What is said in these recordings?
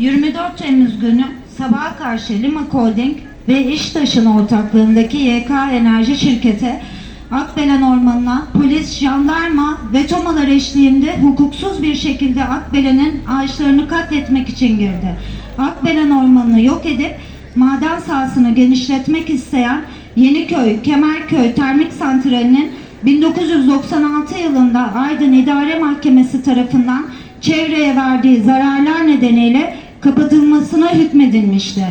24 Temmuz günü sabaha karşı Lima Holding ve İştaş'ın ortaklığındaki YK Enerji Şirketi Akbelen Ormanı'na polis, jandarma ve tomalar eşliğinde hukuksuz bir şekilde Akbelen'in ağaçlarını katletmek için girdi. Akbelen Ormanı'nı yok edip maden sahasını genişletmek isteyen Yeniköy, Kemerköy Termik Santrali'nin 1996 yılında Aydın İdare Mahkemesi tarafından çevreye verdiği zararlar nedeniyle kapatılmasına hükmedilmişti.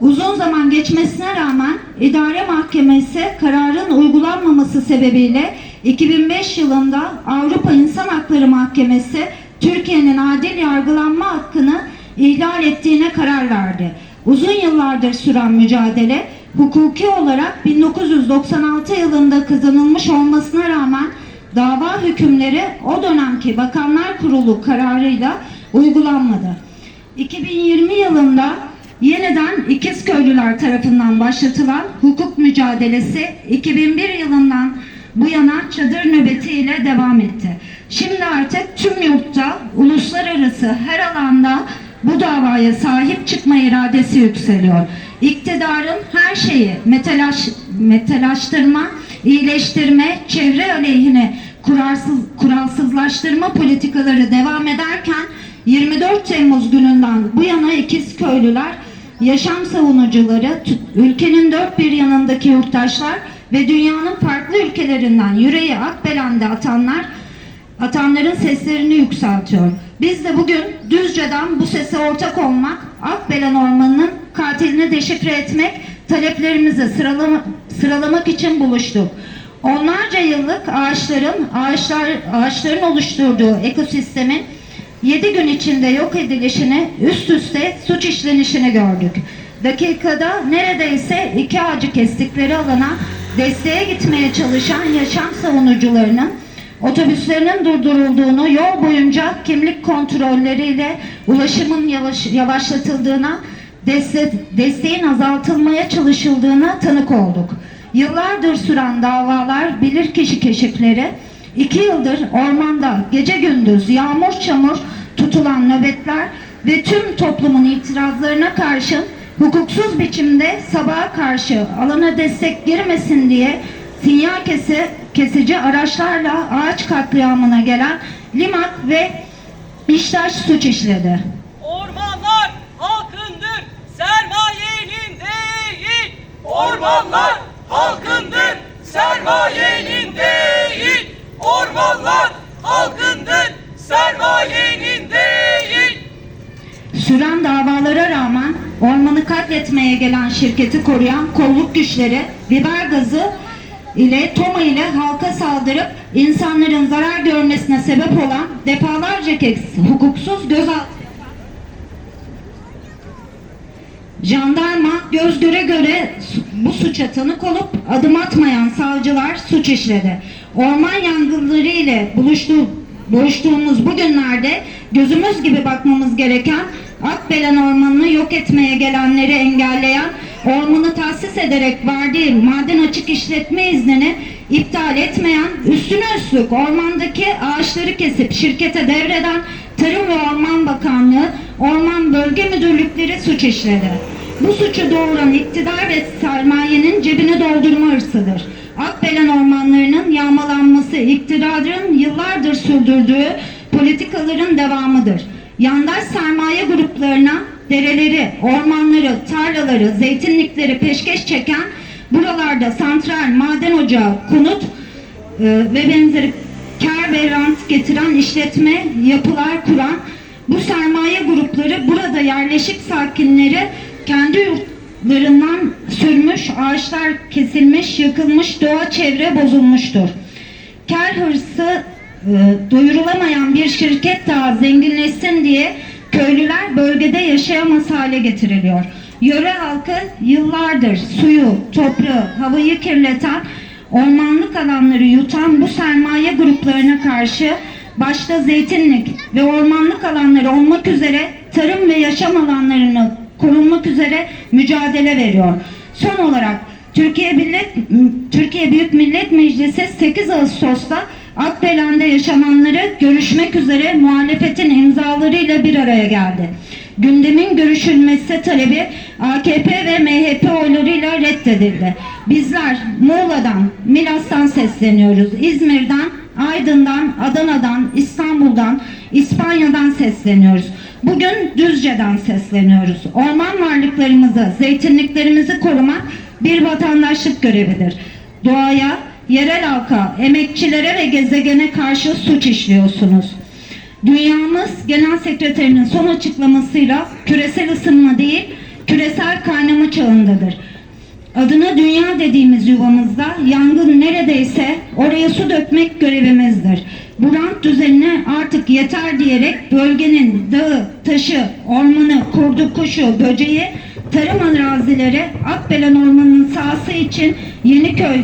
Uzun zaman geçmesine rağmen idare mahkemesi kararın uygulanmaması sebebiyle 2005 yılında Avrupa İnsan Hakları Mahkemesi Türkiye'nin adil yargılanma hakkını ihlal ettiğine karar verdi. Uzun yıllardır süren mücadele hukuki olarak 1996 yılında kazanılmış olmasına rağmen dava hükümleri o dönemki Bakanlar Kurulu kararıyla uygulanmadı. 2020 yılında yeniden İkizköylüler tarafından başlatılan hukuk mücadelesi 2001 yılından bu yana çadır nöbetiyle devam etti. Şimdi artık tüm yurtta, uluslararası her alanda bu davaya sahip çıkma iradesi yükseliyor. İktidarın her şeyi metalaş, metalaştırma, iyileştirme, çevre aleyhine kurarsız, kuralsızlaştırma politikaları devam ederken 24 Temmuz gününden bu yana İkizköylüler, yaşam savunucuları, ülkenin dört bir yanındaki yurttaşlar ve dünyanın farklı ülkelerinden yüreği Akbelen'de atanlar atanların seslerini yükseltiyor. Biz de bugün Düzce'den bu sese ortak olmak, Akbelen Ormanı'nın katilini deşifre etmek, taleplerimizi sıralama, sıralamak için buluştuk. Onlarca yıllık ağaçların, ağaçlar, ağaçların oluşturduğu ekosistemin 7 gün içinde yok edilişini, üst üste suç işlenişini gördük. Dakikada neredeyse iki ağacı kestikleri alana desteğe gitmeye çalışan yaşam savunucularının otobüslerinin durdurulduğunu, yol boyunca kimlik kontrolleriyle ulaşımın yavaş, yavaşlatıldığına, deste, desteğin azaltılmaya çalışıldığına tanık olduk. Yıllardır süren davalar, bilirkişi keşifleri, iki yıldır ormanda gece gündüz yağmur çamur tutulan nöbetler ve tüm toplumun itirazlarına karşın hukuksuz biçimde sabaha karşı alana destek girmesin diye sinyal kesi, kesici araçlarla ağaç katliamına gelen Limak ve İştaş suç işledi. Ormanlar halkındır, sermayenin değil. Ormanlar halkındır, sermayenin değil. Ormanlar halkındır, sermayenin değil. Süren davalara rağmen ormanı katletmeye gelen şirketi koruyan kolluk güçleri biber gazı ile Toma ile halka saldırıp insanların zarar görmesine sebep olan defalarca kez hukuksuz gözaltı Jandarma göz göre göre bu suça tanık olup adım atmayan savcılar suç işledi. Orman yangınları ile buluştu, buluştuğumuz bu günlerde gözümüz gibi bakmamız gereken Akbelen Ormanı'nı yok etmeye gelenleri engelleyen, ormanı tahsis ederek verdiği maden açık işletme iznini iptal etmeyen, üstüne üstlük ormandaki ağaçları kesip şirkete devreden Tarım ve Orman Bakanlığı, Orman Bölge Müdürlükleri suç işledi. Bu suçu doğuran iktidar ve sermayenin cebini doldurma hırsıdır. Akbelen ormanlarının yağmalanması iktidarın yıllardır sürdürdüğü politikaların devamıdır. Yandaş sermaye gruplarına dereleri, ormanları, tarlaları, zeytinlikleri peşkeş çeken buralarda santral, maden ocağı, konut e, ve benzeri kar ve rant getiren işletme, yapılar kuran bu sermaye grupları burada yerleşik sakinleri kendi yurtlarından sürmüş, ağaçlar kesilmiş, yakılmış, doğa çevre bozulmuştur. Kar hırsı e, doyurulamayan bir şirket daha zenginleşsin diye köylüler bölgede yaşayamaz hale getiriliyor. Yöre halkı yıllardır suyu, toprağı, havayı kirleten, ormanlık alanları yutan bu sermaye gruplarına karşı başta zeytinlik ve ormanlık alanları olmak üzere tarım ve yaşam alanlarını korunmak üzere mücadele veriyor. Son olarak Türkiye Millet Türkiye Büyük Millet Meclisi 8 Ağustos'ta Akbelen'de yaşananları görüşmek üzere muhalefetin imzalarıyla bir araya geldi. Gündemin görüşülmesi talebi AKP ve MHP oylarıyla reddedildi. Bizler Muğla'dan, Milas'tan sesleniyoruz. İzmir'den, Aydın'dan, Adana'dan, İstanbul'dan, İspanya'dan sesleniyoruz. Bugün Düzce'den sesleniyoruz. Orman varlıklarımızı, zeytinliklerimizi korumak bir vatandaşlık görevidir. Doğaya, yerel halka, emekçilere ve gezegene karşı suç işliyorsunuz. Dünyamız Genel Sekreterinin son açıklamasıyla küresel ısınma değil, küresel kaynama çağındadır. Adına dünya dediğimiz yuvamızda yangın neredeyse oraya su dökmek görevimizdir. Bu rant düzenine artık yeter diyerek bölgenin dağı, taşı, ormanı, kurdu, kuşu, böceği, tarım arazileri Akbelen Ormanı'nın sahası için Yeniköy,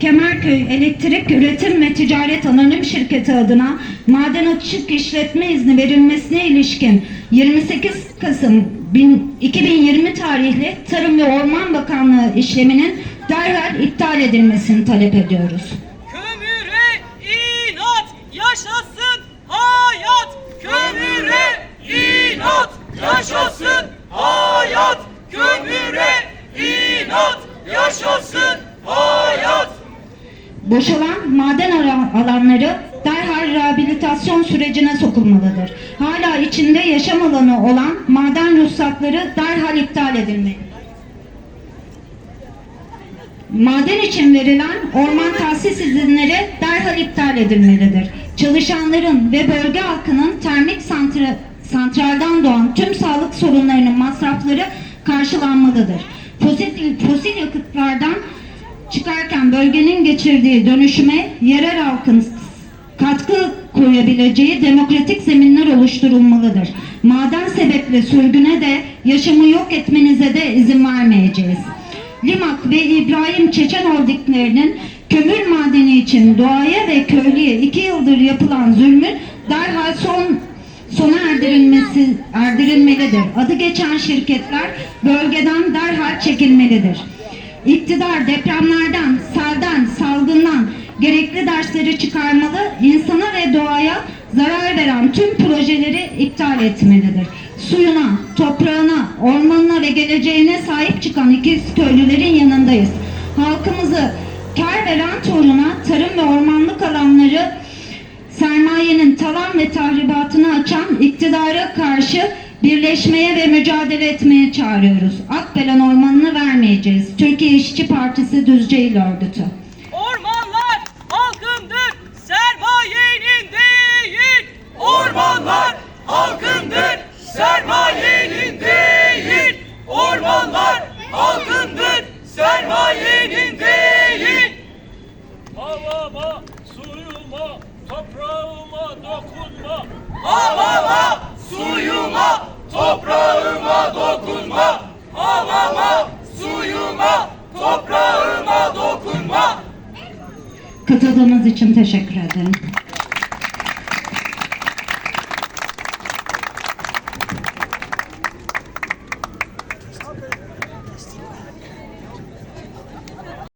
Kemerköy Elektrik Üretim ve Ticaret Anonim Şirketi adına maden açık işletme izni verilmesine ilişkin 28 Kasım bin- 2020 tarihli Tarım ve Orman Bakanlığı işleminin derhal iptal edilmesini talep ediyoruz. Kömüre inat yaşasın hayat. Kömüre inat yaşasın hayat. Kömüre inat yaşasın hayat. Boşalan maden alanları rehabilitasyon sürecine sokulmalıdır. Hala içinde yaşam alanı olan maden ruhsatları derhal iptal edilmelidir. Maden için verilen orman tahsis izinleri derhal iptal edilmelidir. Çalışanların ve bölge halkının termik santra- santralden doğan tüm sağlık sorunlarının masrafları karşılanmalıdır. Fosil, fosil yakıtlardan çıkarken bölgenin geçirdiği dönüşüme yerel halkın katkı koyabileceği demokratik zeminler oluşturulmalıdır. Maden sebepli sürgüne de yaşamı yok etmenize de izin vermeyeceğiz. Limak ve İbrahim Çeçen holdinglerinin kömür madeni için doğaya ve köylüye iki yıldır yapılan zulmün derhal son sona erdirilmesi erdirilmelidir. Adı geçen şirketler bölgeden derhal çekilmelidir. İktidar depremlerden, selden, salgından gerekli dersleri çıkarmalı, insana ve doğaya zarar veren tüm projeleri iptal etmelidir. Suyuna, toprağına, ormanına ve geleceğine sahip çıkan ikiz köylülerin yanındayız. Halkımızı kar veren toruna tarım ve ormanlık alanları sermayenin talan ve tahribatını açan iktidara karşı birleşmeye ve mücadele etmeye çağırıyoruz. Akbelen ormanını vermeyeceğiz. Türkiye İşçi Partisi Düzce İl Örgütü. Ormanlar halkındır, sermayenin değil. Ormanlar halkındır, sermayenin değil. Ormanlar halkındır, sermayenin değil. Havama, suyuma, toprağıma dokunma. Havama, suyuma, toprağıma dokunma. Havama, suyuma, toprağıma dokunma. Katıldığınız için teşekkür ederim.